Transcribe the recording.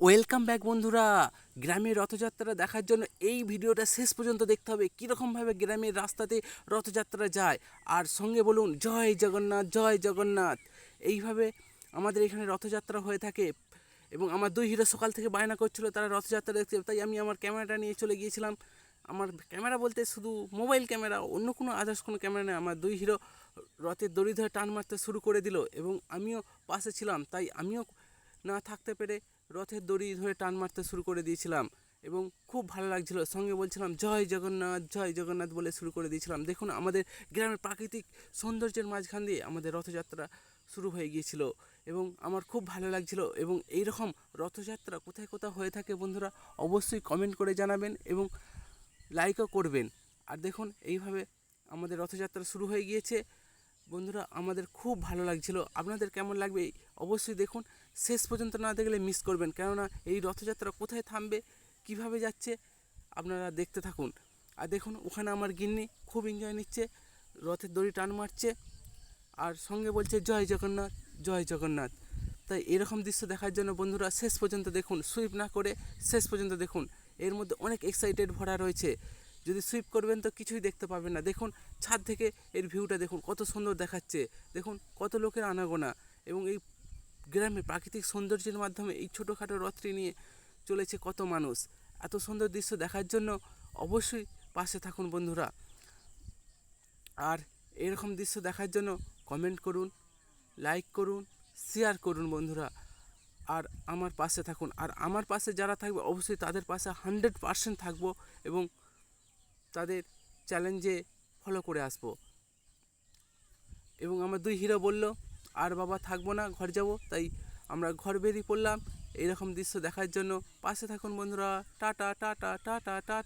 Welcome back বন্ধুরা। গ্রামের রথযাত্রা দেখার জন্য এই ভিডিওটা শেষ পর্যন্ত দেখতে হবে। কীরকমভাবে গ্রামের রাস্তাতে রথযাত্রা যায়। আর সঙ্গে বলুন, জয় জগন্নাথ জয় জগন্নাথ। এইভাবে আমাদের এখানে রথযাত্রা হয়ে থাকে। এবং আমার দুই হিরো সকাল থেকে বায়না করছিল, তারা রথযাত্রা দেখতে তাই আমি আমার ক্যামেরাটা নিয়ে চলে গিয়েছিলাম। আমার ক্যামেরা বলতে শুধু মোবাইল ক্যামেরা, অন্য কোনো আদার্স কোনো ক্যামেরা নেই। আমার দুই হিরো রথের দড়ি ধরে টান মারতে শুরু করে দিল। এবং আমিও পাশে ছিলাম। তাই আমিও না থাকতে পেরে রথের দড়ি ধরে টান মারতে শুরু করে দিয়েছিলাম এবং খুব ভালো লাগছিল। সঙ্গে বলছিলাম, জয় জগন্নাথ জয় জগন্নাথ বলে শুরু করে দিয়েছিলাম। দেখুন, আমাদের গ্রামের প্রাকৃতিক সৌন্দর্যের মাঝখান দিয়ে আমাদের রথযাত্রা শুরু হয়ে গিয়েছিল এবং আমার খুব ভালো লাগছিল এবং এই রকম রথযাত্রা কোথায় কোথায় হয়ে থাকে বন্ধুরা অবশ্যই কমেন্ট করে জানাবেন এবং লাইকও করবেন। আর দেখুন, এইভাবে আমাদের রথযাত্রা শুরু হয়ে গিয়েছে। বন্ধুরা, আমাদের খুব ভালো লাগছিল। আপনাদের কেমন লাগবে অবশ্যই দেখুন। শেষ পর্যন্ত না দেখলে মিস করবেন। কেননা এই রথযাত্রা কোথায় থামবে, কীভাবে যাচ্ছে, আপনারা দেখতে থাকুন। আর দেখুন, ওখানে আমার গিন্নি খুব এনজয় নিচ্ছে, রথের দড়ি টান মারছে, আর সঙ্গে বলছে, জয় জগন্নাথ জয় জগন্নাথ। তাই এরকম দৃশ্য দেখার জন্য বন্ধুরা, শেষ পর্যন্ত দেখুন। সুইপ না করে শেষ পর্যন্ত দেখুন। এর মধ্যে অনেক এক্সাইটেড ভরা রয়েছে। যদি সুইপ করবেন তো কিছুই দেখতে পাবেন না। দেখুন, ছাদ থেকে এর ভিউটা দেখুন, কত সুন্দর দেখাচ্ছে। দেখুন, কত লোকের আনাগোনা। এবং এই গ্রামে প্রাকৃতিক সৌন্দর্যের মাধ্যমে এই ছোটোখাটো রথটি নিয়ে চলেছে কত মানুষ। এত সুন্দর দৃশ্য দেখার জন্য অবশ্যই পাশে থাকুন বন্ধুরা। আর এরকম দৃশ্য দেখার জন্য কমেন্ট করুন লাইক করুন শেয়ার করুন বন্ধুরা। আর আমার পাশে থাকুন। আর আমার পাশে যারা থাকবে, অবশ্যই তাদের পাশে হান্ড্রেড পারসেন্ট থাকব এবং তাদের চ্যালেঞ্জে ফলো করে আসব। এবং আমার দুই হিরো বলল, আর বাবা থাকব না, ঘর যাব। তাই আমরা ঘর বেরিয়ে পড়লাম। এইরকম দৃশ্য দেখার জন্য পাশে থাকুন বন্ধুরা। Tata tata tata tata.